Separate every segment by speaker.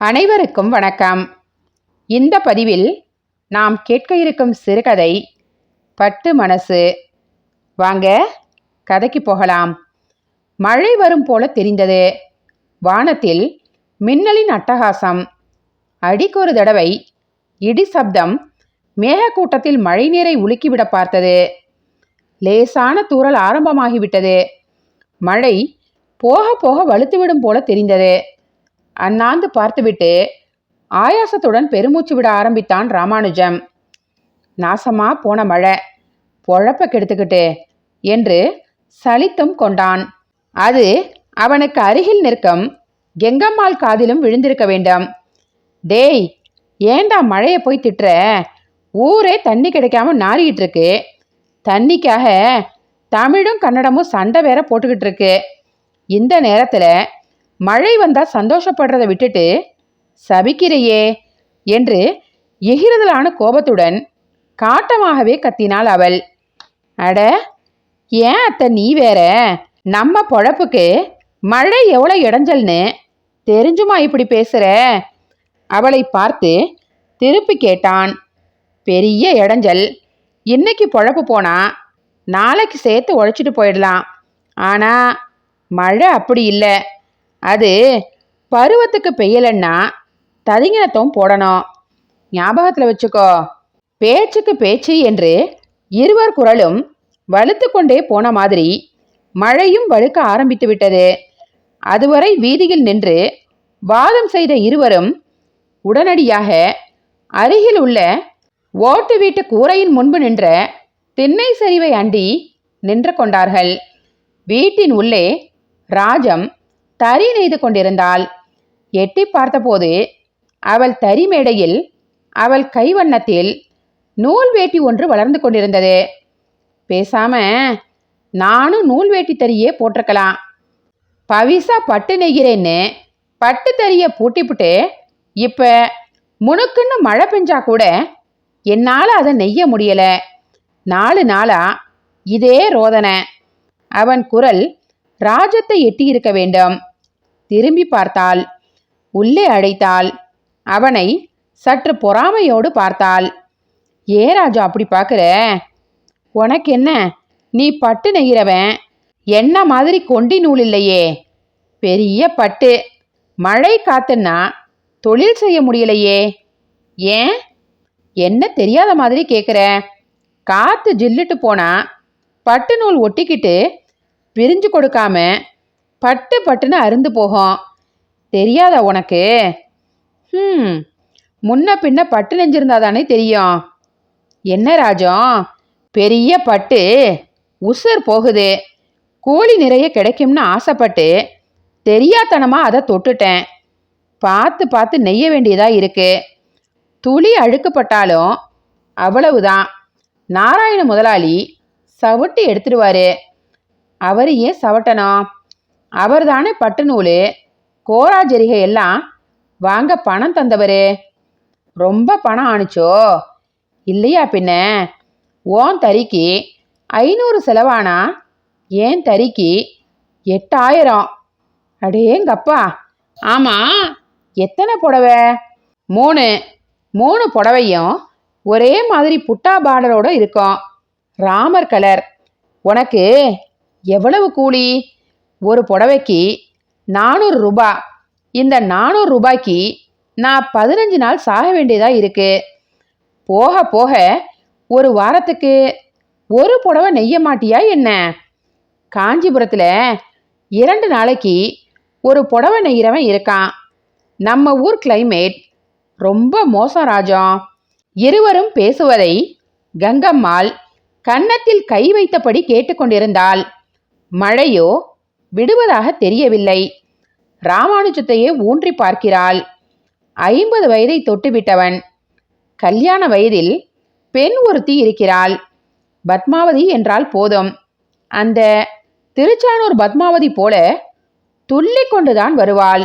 Speaker 1: அனைவருக்கும் வணக்கம். இந்த பதிவில் நாம் கேட்க இருக்கும் சிறுகதை பட்டு மனசு. வாங்க கதைக்கு போகலாம். மழை வரும் போல தெரிந்தது. வானத்தில் மின்னலின் அட்டகாசம். அடிக்கொரு தடவை இடி சப்தம் மேகக்கூட்டத்தில் மழை நீரை உலுக்கிவிட பார்த்தது. லேசான தூறல் ஆரம்பமாகிவிட்டது. மழை போக போக வலுத்துவிடும் போல தெரிந்தது. அண்ணாந்து பார்த்துவிட்டு ஆயாசத்துடன் பெருமூச்சு விட ஆரம்பித்தான் ராமானுஜம். நாசமா போன மழை பொழப்ப கெடுத்துக்கிட்டு என்று சலித்தும் கொண்டான். அது அவனுக்கு அருகில் நிற்கும் கெங்கம்மாள் காதிலும் விழுந்திருக்க வேண்டும். டேய் ஏண்டா மழையை போய் திட்டுற? ஊரே தண்ணி கிடைக்காம நாறிக்கிட்டு இருக்கு. தண்ணிக்காக தமிழும் கன்னடமும் சண்டை வேற போட்டுக்கிட்டு இருக்கு. இந்த நேரத்தில் மழை வந்தா சந்தோஷப்படுறதை விட்டுட்டு சபிக்கிறையே என்று எகிறுதலான கோபத்துடன் காட்டமாகவே கத்தினாள் அவள். அட ஏன் அத்தை நீ வேற? நம்ம பொழப்புக்கு மழை எவ்வளோ இடைஞ்சல்னு தெரிஞ்சுமா இப்படி பேசுற? அவளை பார்த்து திருப்பி கேட்டான். பெரிய இடைஞ்சல். இன்னைக்கு பொழப்பு போனா நாளைக்கு சேர்த்து உழைச்சிட்டு போயிடலாம். ஆனா மழை அப்படி இல்லை. அது பருவத்துக்கு பெய்யலன்னா ததிங்கினத்தும் போடணும். ஞாபகத்தில் வச்சுக்கோ. பேச்சுக்கு பேச்சு என்று இருவர் குரலும் வலுத்து கொண்டே போன மாதிரி மழையும் வழுக்க ஆரம்பித்து விட்டது. அதுவரை வீதியில் நின்று வாதம் செய்த இருவரும் உடனடியாக அருகில் உள்ள ஓட்டு வீட்டு கூரையின் முன்பு நின்ற திண்ணை சரிவை அண்டி நின்று கொண்டார்கள். வீட்டின் உள்ளே ராஜம் தறி நெய்து கொண்டிருந்தாள். எட்டி பார்த்தபோது அவள் தறி மேடையில் அவள் கைவண்ணத்தில் நூல் வேட்டி ஒன்று வளர்ந்து கொண்டிருந்தது. பேசாம நானும் நூல் வேட்டி தறியே போட்டிருக்கலாம். பவிசா பட்டு நெய்கிறேன்னு பட்டு தறியை பூட்டிப்புட்டு இப்போ முணுக்குன்னு மழை பெஞ்சா கூட என்னால் அதை நெய்ய முடியலை. நாலு நாளா இதே ரோதனை. அவன் குரல் ராஜத்தை எட்டி இருக்க வேண்டும். திரும்பி பார்த்தாள். உள்ளே அழைத்தாள். அவனை சற்று பொறாமையோடு பார்த்தாள். ஏ ராஜா அப்படி பார்க்குற? உனக்கு என்ன நீ பட்டு நெய்கிறவன். என்ன மாதிரி கொண்டி நூல் இல்லையே? பெரிய பட்டு. மழை காத்துன்னா தொழில் செய்ய முடியலையே. ஏன்? என்ன தெரியாத மாதிரி கேட்குற காற்று ஜில்லுட்டு போனா பட்டு நூல் ஒட்டிக்கிட்டு பிரிஞ்சு கொடுக்காம பட்டு பட்டுன்னு அருந்து போகும். தெரியாதா உனக்கு? ம் முன்ன பின்ன பட்டு நெஞ்சிருந்தா தானே தெரியும். என்ன ராஜம்? பெரிய பட்டு. உசுர் போகுது. கூலி நிறைய கிடைக்கும்னு ஆசைப்பட்டு தெரியாதனமாக அதை தொட்டுட்டேன். பார்த்து பார்த்து நெய்ய வேண்டியதாக இருக்கு. துளி அழுக்கப்பட்டாலும் அவ்வளவுதான். நாராயண முதலாளி சவுட்டி எடுத்துடுவாரு. அவர் ஏன் சவட்டணும்? அவர் தானே பட்டு நூல் கோராஜரிகை எல்லாம் வாங்க பணம் தந்தவர். ரொம்ப பணம் ஆணுச்சோ? இல்லையா பின்ன? ஓன் தறிக்கு ஐநூறு செலவானா? ஏன் தறிக்கு எட்டாயிரம்? அடேங்கப்பா. ஆமாம் எத்தனை புடவை? மூணு. மூணு புடவையும் ஒரே மாதிரி புட்டா பார்டரோட இருக்கும். ராமர் கலர். உனக்கு எவ்வளவு கூலி? ஒரு புடவைக்கு நானூறு ரூபாய் இந்த நானூறு ரூபாய்க்கு நான் பதினஞ்சு நாள் சாக வேண்டியதாக இருக்கு. போக போக ஒரு வாரத்துக்கு ஒரு புடவை நெய்ய மாட்டியா என்ன? காஞ்சிபுரத்தில் இரண்டு நாளைக்கு ஒரு புடவை நெய்கிறவன் இருக்கான். நம்ம ஊர் கிளைமேட் ரொம்ப மோசம் ராஜம் இருவரும் பேசுவதை கங்கம்மாள் கன்னத்தில் கை வைத்தபடி கேட்டுக்கொண்டிருந்தாள். மழையோ விடுவதாக தெரியவில்லை. ராமானுஜத்தையே ஊன்றி பார்க்கிறாள். ஐம்பது வயதை தொட்டுவிட்டவன். கல்யாண வயதில் பெண் ஒருத்தி இருக்கிறாள். பத்மாவதி என்றால் போதும். அந்த திருச்சானூர் பத்மாவதி போல துள்ளி கொண்டுதான் வருவாள்.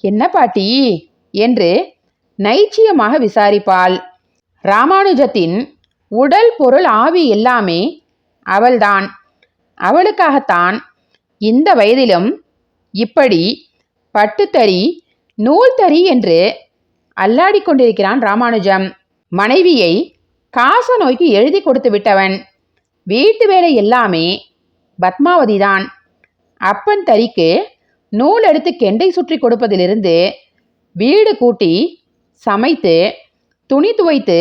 Speaker 1: என்ன பாட்டி என்று நைச்சியமாக விசாரிப்பாள். ராமானுஜத்தின் உடல் பொருள் ஆவி எல்லாமே அவள்தான். அவளுக்காகத்தான் இந்த வயதிலும் இப்படி பட்டுத்தறி நூல் தறி என்று அல்லாடி கொண்டிருக்கிறான் ராமானுஜம். மனைவியை காச நோய்க்கு எழுதி கொடுத்து விட்டவன். வீட்டு வேலை எல்லாமே பத்மாவதிதான். அப்பன் தறிக்கு நூல் எடுத்து கெண்டை சுற்றி கொடுப்பதிலிருந்து வீடு கூட்டி சமைத்து துணி துவைத்து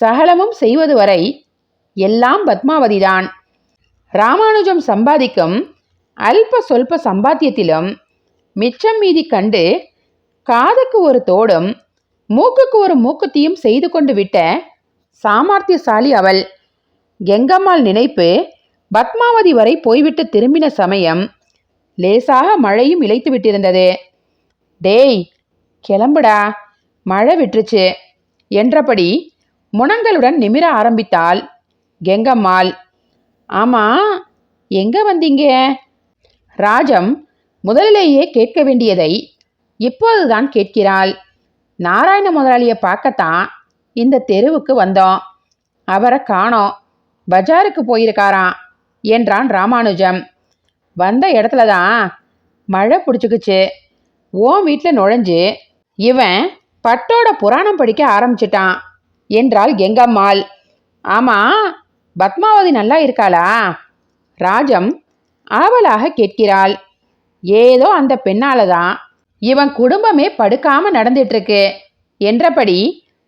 Speaker 1: சகலமும் செய்வது வரை எல்லாம் பத்மாவதிதான். ராமானுஜம் சம்பாதிக்கும் அல்ப சொல்ப சம்பாத்தியத்திலும் மிச்சம் மீதி கண்டு காதுக்கு ஒரு தோடும் மூக்குக்கு ஒரு மூக்குத்தியும் செய்து கொண்டு விட்ட சாமர்த்தியசாலி அவள் கெங்கம்மாள் நினைப்பு பத்மாவதி வரை போய்விட்டு திரும்பின சமயம் லேசாக மழையும் இழைத்து விட்டிருந்தது. டேய் கிளம்புடா மழை விட்டுருச்சு என்றபடி முனங்களுடன் நிமிர ஆரம்பித்தாள் கெங்கம்மாள். ஆமா எங்க வந்தீங்க? ராஜம் முதலிலேயே கேட்க வேண்டியதை இப்போதுதான் கேட்கிறாள். நாராயண முதலாளியை பார்க்கத்தான் இந்த தெருவுக்கு வந்தோம். அவரை காணோம். பஜாருக்கு போயிருக்காராம் என்றான் ராமானுஜம். வந்த இடத்துல தான் மழை பிடிச்சிக்குச்சு. ஓன் வீட்டில் நுழைஞ்சு இவன் பட்டோட புராணம் படிக்க ஆரம்பிச்சிட்டான் என்றாள் கெங்கம்மாள். ஆமாம் பத்மாவதி நல்லா இருக்காளா? ராஜம் ஆவலாக கேட்கிறாள். ஏதோ அந்த பெண்ணால தான் இவன் குடும்பமே படுக்காம நடந்துட்டு இருக்கு என்றபடி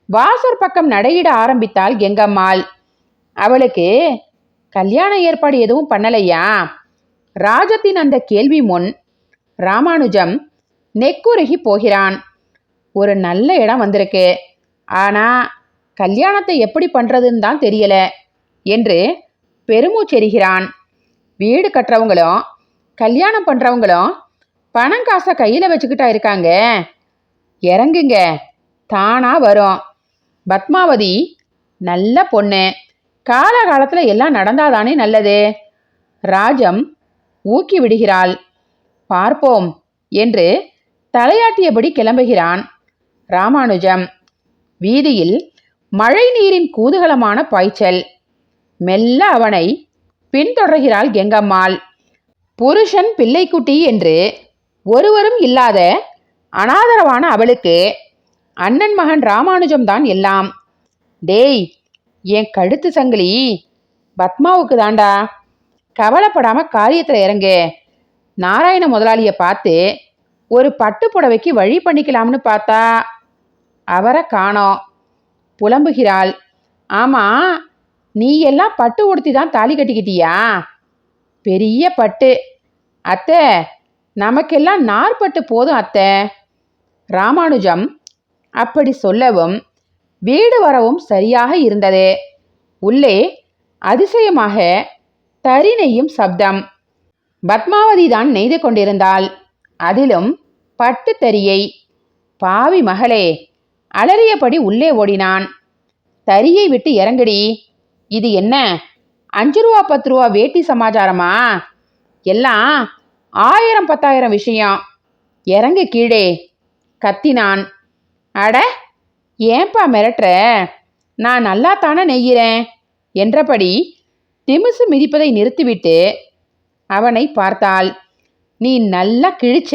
Speaker 1: வாசற் பக்கம் நடையிட ஆரம்பித்தாள் கெங்கம்மாள். அவளுக்கு கல்யாண ஏற்பாடு எதுவும் பண்ணலையா? ராஜத்தின் அந்த கேள்வி முன் ராமானுஜம் நெக்குருகி போகிறான். ஒரு நல்ல இடம் வந்திருக்கு. ஆனா கல்யாணத்தை எப்படி பண்றதுன்னு தான் தெரியல என்று பெருமூச்செறிகிறான் வீடு கட்டுறவங்களும் கல்யாணம் பண்ணுறவங்களும் பணம் காசை கையில் வச்சுக்கிட்டா இருக்காங்க. இறங்குங்க. தானாக வரும். பத்மாவதி நல்ல பொண்ணு. காலகாலத்தில் எல்லாம் நடந்தாதானே நல்லது. ராஜம் ஊக்கி விடுகிறாள். பார்ப்போம் என்று தலையாட்டியபடி கிளம்புகிறான் ராமானுஜம். வீதியில் மழை நீரின் கூதுகலமான பாய்ச்சல். மெல்ல அவனை பின்தொடர்கிறாள் கெங்கம்மாள். புருஷன் பிள்ளைக்குட்டி என்று ஒருவரும் இல்லாத அனாதரவான அவளுக்கு அண்ணன் மகன் ராமானுஜம் தான் எல்லாம். டேய் என் கழுத்து சங்கிலி பத்மாவுக்கு தாண்டா. கவலைப்படாம காரியத்தில் இறங்கு. நாராயண முதலாளியை பார்த்து ஒரு பட்டு புடவைக்கு வழி பண்ணிக்கலாம்னு பார்த்தா அவரை காணோம். புலம்புகிறாள். ஆமாம் நீ எல்லாம் பட்டு உடுத்தி தான் தாலி கட்டிக்கிட்டியா? பெரிய பட்டு. அத்தை நமக்கெல்லாம் நார்பட்டு போதும் அத்தை. ராமானுஜம் அப்படி சொல்லவும் வீடு வரவும் சரியாக இருந்தது. உள்ளே அதிசயமாக தறி நெய்யும் சப்தம். பத்மாவதி தான் நெய்து கொண்டிருந்தாள். அதிலும் பட்டு தறியை பாவி மகளே அலறியபடி உள்ளே ஓடினான். தறியை விட்டு இறங்குடி. இது என்ன? அஞ்சு ரூபா பத்து ரூபா வேட்டி சமாச்சாரமா? எல்லாம் ஆயிரம் பத்தாயிரம் விஷயம். இறங்கு கீழே. கத்தினான். அட ஏன்பா மிரட்டுற? நான் நல்லா தானே நெய்கிறேன் என்றபடி திமிசு மிதிப்பதை நிறுத்திவிட்டு அவனை பார்த்தாள். நீ நல்லா கிழிச்ச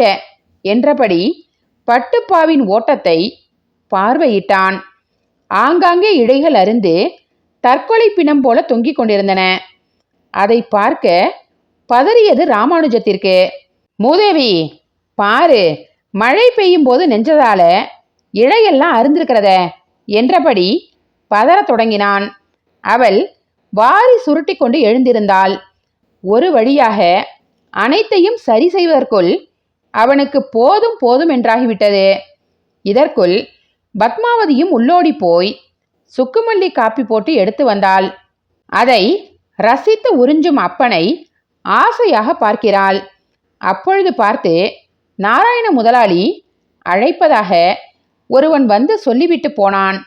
Speaker 1: என்றபடி பட்டுப்பாவின் ஓட்டத்தை பார்வையிட்டான். ஆங்காங்கே இடைகள் அருந்து தற்கொலை பிணம் போல தொங்கிக் கொண்டிருந்தன. அதை பார்க்க பதறியது ராமானுஜத்திற்கு மூதேவி பாரு மழை பெய்யும் போது நெஞ்சதால இழையெல்லாம் அருந்திருக்கிறத என்றபடி பதறத் தொடங்கினான். அவள் வாரி சுருட்டி கொண்டு எழுந்திருந்தாள். ஒரு வழியாக அனைத்தையும் சரி செய்வதற்குள் அவனுக்கு போதும் போதும் என்றாகிவிட்டது. இதற்குள் பத்மாவதியும் உள்ளோடி போய் சுக்குமல்லி காப்பி போட்டு எடுத்து வந்தாள். அதை ரசித்து உறிஞ்சும் அப்பனை ஆசையாக பார்க்கிறாள். அப்பொழுது பார்த்து நாராயண முதலாளி அழைப்பதாக ஒருவன் வந்து சொல்லிவிட்டு போனான்.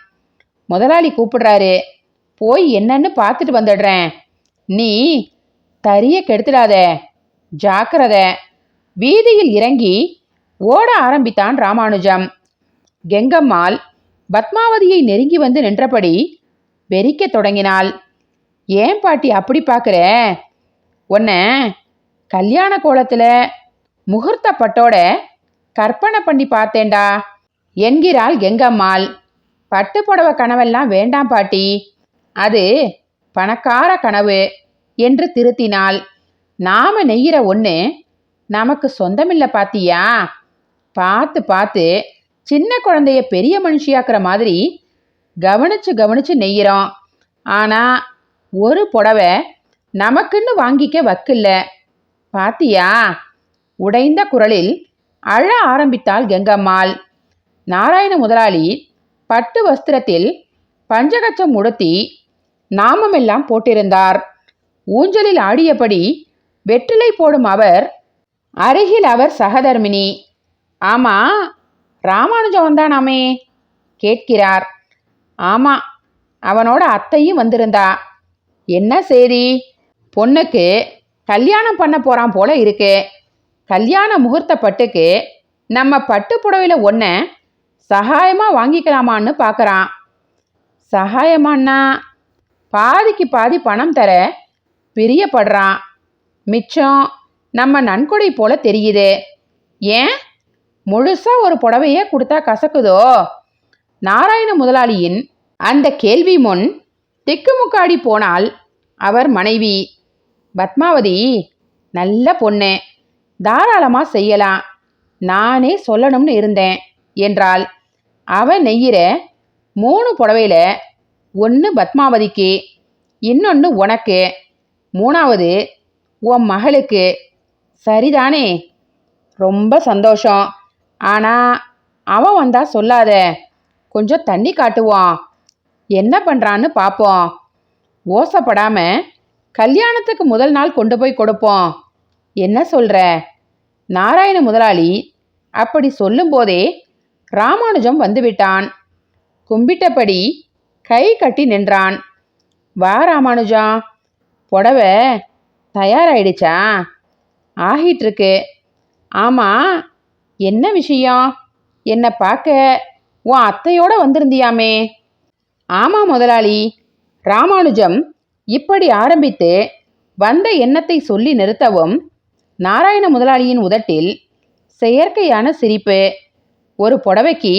Speaker 1: முதலாளி கூப்பிடுறாரு போய் என்னன்னு பார்த்துட்டு வந்துடுறேன். நீ தறிய கெடுத்துடாத ஜாக்கிரத. வீதியில் இறங்கி ஓட ஆரம்பித்தான் ராமானுஜம். கெங்கம்மாள் பத்மாவதியை நெருங்கி வந்து நின்றபடி வெறிக்கத் தொடங்கினாள். ஏன் பாட்டி அப்படி பார்க்குற? உன்னை கல்யாண கோலத்தில் முகூர்த்த பட்டோட கற்பனை பண்ணி பார்த்தேன்டா என்கிறாள் கெங்கம்மாள். பட்டு புடவை கனவெல்லாம் வேண்டாம் பாட்டி. அது பணக்கார கனவு என்று திருத்தினாள். நாம நெய்கிற ஒன்று நமக்கு சொந்தமில்லை பாத்தியா? பார்த்து பார்த்து சின்ன குழந்தைய பெரிய மனுஷியாக்குற மாதிரி கவனிச்சு கவனிச்சு நெய்கிறோம் ஆனால் ஒரு புடவை நமக்குன்னு வாங்கிக்க வக்கில்ல. பாத்தியா? உடைந்த குரலில் அழ ஆரம்பித்தாள் கெங்கம்மாள். நாராயண முதலாளி பட்டு வஸ்திரத்தில் பஞ்சகச்சம் உடுத்தி நாமமெல்லாம் போட்டிருந்தார். ஊஞ்சலில் ஆடியபடி வெற்றிலை போடும் அவர் அருகில் அவர் சகதர்மினி. ஆமா ராமானுஜம் வந்தானாமே? கேட்கிறார். ஆமா அவனோட அத்தையும் வந்திருந்தா. என்ன செய்தி? பொண்ணுக்கு கல்யாணம் பண்ண போறான் போல இருக்கு. கல்யாண முகூர்த்த பட்டுக்கு நம்ம பட்டு புடவையில் ஒன்று சகாயமாக வாங்கிக்கலாமான்னு பார்க்குறான் சகாயமான்னா பாதிக்கு பாதி பணம் தர பிரியப்படுறான். மிச்சம் நம்ம நன்கொடை போல தெரியுது. ஏன்? முழுசாக ஒரு புடவையே கொடுத்தா கசக்குதோ? நாராயண முதலாளியின் அந்த கேள்வி முன் திக்குமுக்காடி போனால் அவர் மனைவி பத்மாவதி நல்ல பொண்ணு தாராளமாக செய்யலாம். நானே சொல்லணும்னு இருந்தேன் என்றாள். அவ நெய்யிற மூணு புடவையில் ஒன்று பத்மாவதிக்கு இன்னொன்று உனக்கு. மூணாவது உன் மகளுக்கு. சரிதானே? ரொம்ப சந்தோஷம். ஆனால் அவன் வந்தா சொல்லாத. கொஞ்சம் தண்ணி காட்டுவான் என்ன பண்ணுறான்னு பார்ப்போம் ஓசப்படாம கல்யாணத்துக்கு முதல் நாள் கொண்டு போய் கொடுப்போம். என்ன சொல்கிற நாராயண முதலாளி அப்படி சொல்லும்போதே ராமானுஜம் வந்துவிட்டான். கும்பிட்டபடி கை கட்டி நின்றான். வா ராமானுஜம் புடவை தயாராயிடுச்சா? ஆகிட்டுருக்கு. ஆமாம் என்ன விஷயம் என்னை பார்க்க உன் அத்தையோட வந்திருந்தியாமே. ஆமாம் முதலாளி. ராமானுஜம் இப்படி ஆரம்பித்து வந்த எண்ணத்தை சொல்லி நிறுத்தவும் நாராயண முதலாளியின் உதட்டில் செயற்கையான சிரிப்பு. ஒரு புடவைக்கு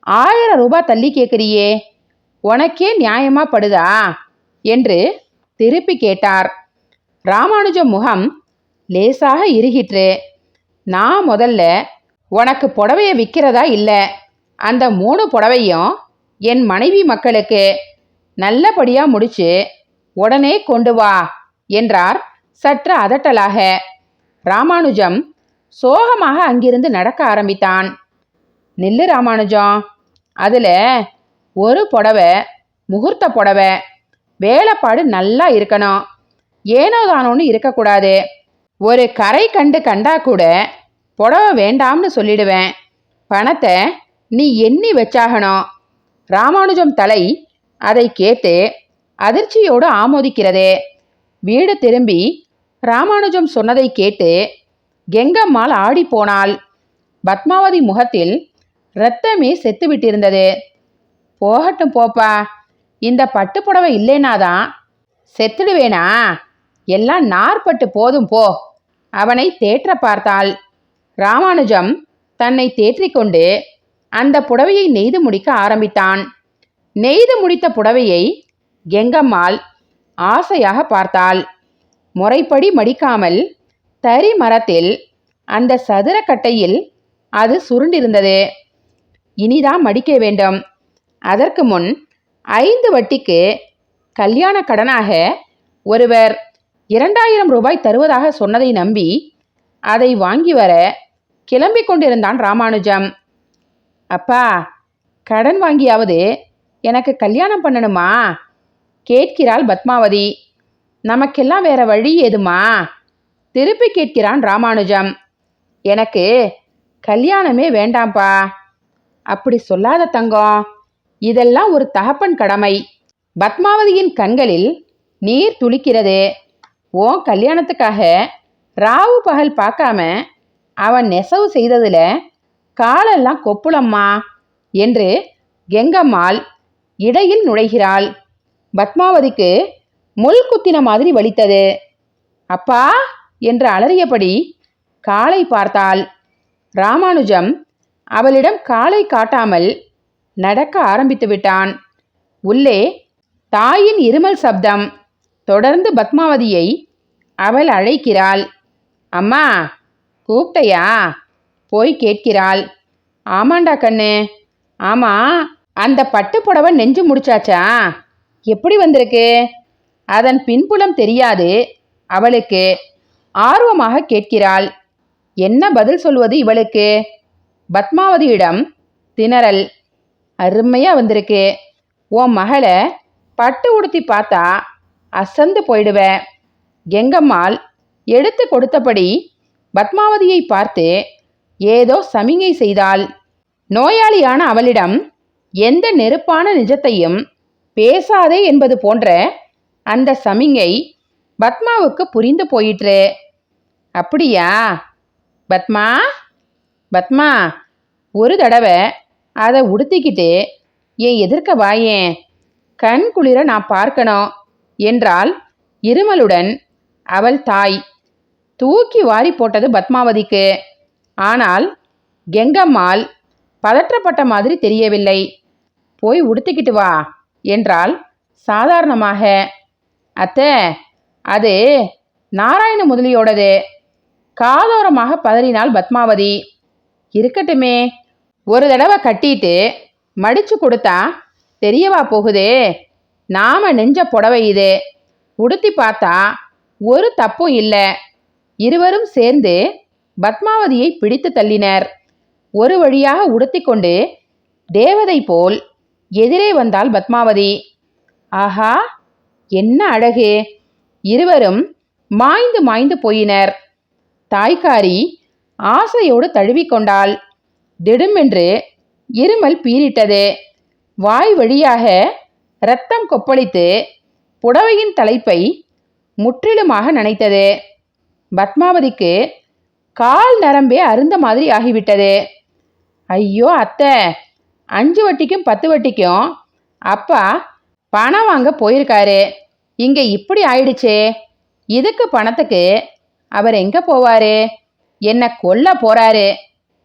Speaker 1: ஆயிரம் ரூபாய் தள்ளி கேட்குறியே. உனக்கே நியாயமா படுதா? என்று திருப்பி கேட்டார். ராமானுஜம் முகம் லேசாக இருகிற்று. நான் முதல்ல உனக்கு புடவைய விற்கிறதா இல்லை? அந்த மூணு புடவையும் என் மனைவி மக்களுக்கு நல்லபடியாக முடிச்சு உடனே கொண்டு வா என்றார் சற்று அதட்டலாக. ராமானுஜம் சோகமாக அங்கிருந்து நடக்க ஆரம்பித்தான். நில்லு ராமானுஜம் அதில் ஒரு புடவை முகூர்த்த புடவை வேலைப்பாடு நல்லா இருக்கணும். ஏனோ தானோன்னு இருக்கக்கூடாது. ஒரு கரை கண்டு கண்டா கூட புடவை வேண்டாம்னு சொல்லிடுவேன். பணத்தை நீ எண்ணி வச்சாகணும். ராமானுஜம் தலை அதை கேட்டு அதிர்ச்சியோடு ஆமோதிக்கிறது. வீடு திரும்பி ராமானுஜம் சொன்னதை கேட்டு கெங்கம்மாள் ஆடிப்போனாள் பத்மாவதி முகத்தில் இரத்தமே செத்து விட்டிருந்தது. போகட்டும் போப்பா இந்த பட்டு புடவை இல்லைனாதான் செத்துடுவேனா? எல்லாம் நார்பட்டு போதும் போ. அவனை தேற்ற பார்த்தாள். ராமானுஜம் தன்னை தேற்றிக்கொண்டு அந்த புடவையை நெய்து முடிக்க ஆரம்பித்தான். நெய்து முடித்த புடவையை கெங்கம்மாள் ஆசையாக பார்த்தாள். முறைப்படி மடிக்காமல் தறி மரத்தில் அந்த சதுர கட்டையில் அது சுருண்டிருந்தது. இனிதான் மடிக்க வேண்டும். அதற்கு முன் ஐந்து வட்டிக்கு கல்யாண கடனாக ஒருவர் இரண்டாயிரம் ரூபாய் தருவதாக சொன்னதை நம்பி அதை வாங்கி வர கிளம்பி கொண்டிருந்தான் ராமானுஜம். அப்பா கடன் வாங்கியாவது எனக்கு கல்யாணம் பண்ணணுமா? கேட்கிறாள் பத்மாவதி. நமக்கெல்லாம் வேற வழி ஏதுமா? திருப்பி கேட்கிறான் ராமானுஜம். எனக்கு கல்யாணமே வேண்டாம்ப்பா. அப்படி சொல்லாத தங்கம் இதெல்லாம் ஒரு தகப்பன் கடமை. பத்மாவதியின் கண்களில் நீர் துளிக்கிறது. உன் கல்யாணத்துக்காக ராவு பகல் பார்க்காம அவன் நெசவு செய்ததில் காலெல்லாம் கொப்புளம்மா என்று கெங்கம்மாள் இடையில் நுழைகிறாள். பத்மாவதிக்கு முள் குத்தின மாதிரி வலித்தது. அப்பா என்று அலறியபடி காலை பார்த்தாள். ராமானுஜம் அவளிடம் காலை காட்டாமல் நடக்க ஆரம்பித்து விட்டான். உள்ளே தாயின் இருமல் சப்தம் தொடர்ந்து பத்மாவதியை அவள் அழைக்கிறாள். அம்மா கூப்பிட்டையா? போய் கேட்கிறாள். ஆமாண்டா கண்ணு. ஆமாம் அந்த பட்டு புடவை நெஞ்சு முடிச்சாச்சா? எப்படி வந்திருக்கு? அதன் பின்புலம் தெரியாது. அவளுக்கு ஆர்வமாக கேட்கிறாள். என்ன பதில் சொல்வது இவளுக்கு? பத்மாவதியிடம் திணறல். அருமையாக வந்திருக்கு. உன் மகளை பட்டு உடுத்தி பார்த்தா அசந்து போயிடுவேன் எங்கம்மாள் எடுத்து கொடுத்தபடி பத்மாவதியை பார்த்து ஏதோ சமிகை செய்தாள் நோயாளியான அவளிடம் எந்த நெருப்பான நிஜத்தையும் பேசாதே என்பது போன்ற அந்த சமிங்கை பத்மாவுக்கு புரிந்து போயிற்று. அப்படியா? பத்மா பத்மா ஒரு தடவை அதை உடுத்திக்கிட்டு என் எதிர்க்க வாயேன் கண் குளிர நான் பார்க்கணும் என்றால் இருமலுடன் அவள் தாய் தூக்கி வாரி போட்டது பத்மாவதிக்கு. ஆனால் கெங்கம்மாள் பதற்றப்பட்ட மாதிரி தெரியவில்லை. போய் உடுத்திக்கிட்டு வா என்றால் சாதாரணமாக. அத்தை அது நாராயண முதலியோடது. காதோரமாக பதறினாள் பத்மாவதி. இருக்கட்டுமே ஒரு தடவை கட்டிட்டு மடிச்சு கொடுத்தா தெரியவா போகுது? நாம நெஞ்ச புடவை இது. உடுத்தி பார்த்தா ஒரு தப்பும் இல்லை. இருவரும் சேர்ந்து பத்மாவதியை பிடித்து தள்ளினர். ஒரு வழியாக உடுத்திக்கொண்டு தேவதை போல் எதிரே வந்தாள் பத்மாவதி. ஆஹா என்ன அழகு! இருவரும் மாய்ந்து மாய்ந்து போயினர். தாய்க்காரி ஆசையோடு தழுவிக்கொண்டாள் திடுமென்று இருமல் பீரிட்டது வாய் வழியாக இரத்தம் கொப்பளித்து புடவையின் தலைப்பை முற்றிலுமாக நனைத்தது. பத்மாவதிக்கு கால் நரம்பே அருந்த மாதிரி ஆகிவிட்டது. ஐயோ அத்தை. அஞ்சு வட்டிக்கும் பத்து வட்டிக்கும் அப்பா பணம் வாங்க போயிருக்காரு. இங்கே இப்படி ஆயிடுச்சே. இதுக்கு பணத்துக்கு அவர் எங்கே போவாரு? என்னை கொல்ல போறாரு.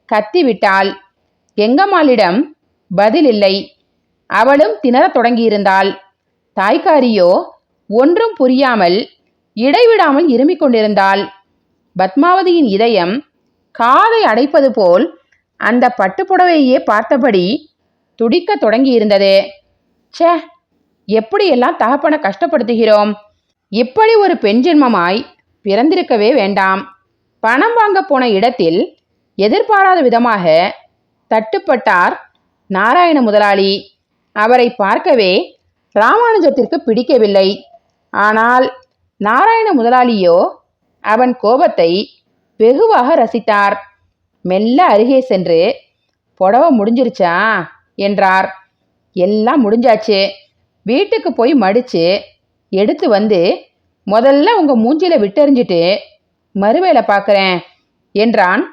Speaker 1: கத்தி விட்டாள். எங்கம்மாளிடம் பதில் இல்லை. அவளும் திணறத் தொடங்கியிருந்தாள். தாய்க்காரியோ ஒன்றும் புரியாமல் இடைவிடாமல் இருமிக் கொண்டிருந்தாள். பத்மாவதியின் இதயம் காதை அடைப்பது போல் அந்த பட்டுப்புடவையே பார்த்தபடி துடிக்கத் தொடங்கியிருந்தது. சே எப்படியெல்லாம் தகப்பனை கஷ்டப்படுத்துகிறோம்? இப்படி ஒரு பெண் ஜென்மமாய் பிறந்திருக்கவே வேண்டாம். பணம் வாங்க போன இடத்தில் எதிர்பாராத விதமாக தட்டுப்பட்டார் நாராயண முதலாளி. அவரை பார்க்கவே ராமானுஜத்திற்கு பிடிக்கவில்லை. ஆனால் நாராயண முதலாளியோ அவன் கோபத்தை வெகுவாக ரசித்தார். மெல்ல அருகே சென்று புடவை முடிஞ்சிருச்சா? என்றார். எல்லாம் முடிஞ்சாச்சு. வீட்டுக்கு போய் மடிச்சு எடுத்து வந்து முதல்ல உங்க மூஞ்சில விட்டெறிஞ்சிட்டு மறுவேளை பார்க்குறேன் என்றான்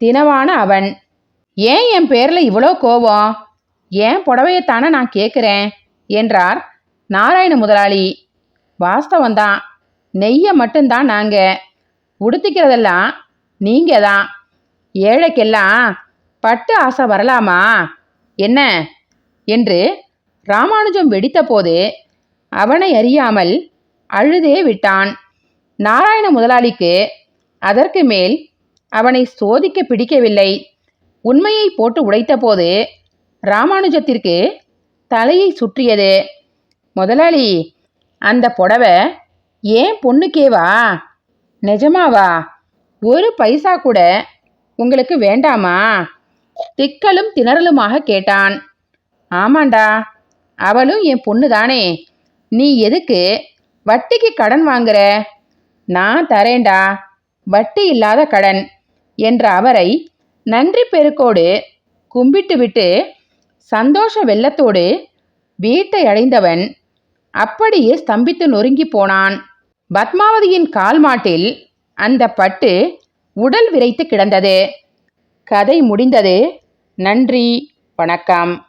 Speaker 1: தினவான அவன். ஏன் என் பேரில் இவ்வளோ கோபம்? ஏன் புடவையைத்தானே நான் கேட்குறேன்? என்றார் நாராயண முதலாளி. வாஸ்தவந்தான் நெய்யை மட்டும்தான் நாங்கள் உடுத்திக்கிறதெல்லாம் நீங்க தான் ஏழைக்கெல்லாம் பட்டு ஆசை வரலாமா? என்ன? என்று ராமானுஜம் வெடித்தபோது அவனை அறியாமல் அழுதே விட்டான். நாராயண முதலாளிக்கு அதற்கு மேல் அவனை சோதிக்க பிடிக்கவில்லை. உண்மையை போட்டு உடைத்தபோது ராமானுஜத்திற்கு தலையை சுற்றியது. முதலாளி அந்த புடவை ஏன் பொண்ணுக்கேவா? நிஜமாவா? ஒரு பைசா கூட உங்களுக்கு வேண்டாமா? திக்கலும் திணறலுமாக கேட்டான். ஆமாண்டா அவளும் என் பொண்ணு தானே நீ எதுக்கு வட்டிக்கு கடன் வாங்குற? நான் தரேன்டா வட்டி இல்லாத கடன் என்ற அவரை நன்றி பெருக்கோடு கும்பிட்டுவிட்டு சந்தோஷ வெள்ளத்தோடு வீட்டை அடைந்தவன் அப்படியே ஸ்தம்பித்து நொறுங்கி போனான். பத்மாவதியின் கால் மாட்டில் அந்த பட்டு உடல் விரைத்து கிடந்தது. கதை முடிந்தது. நன்றி. வணக்கம்.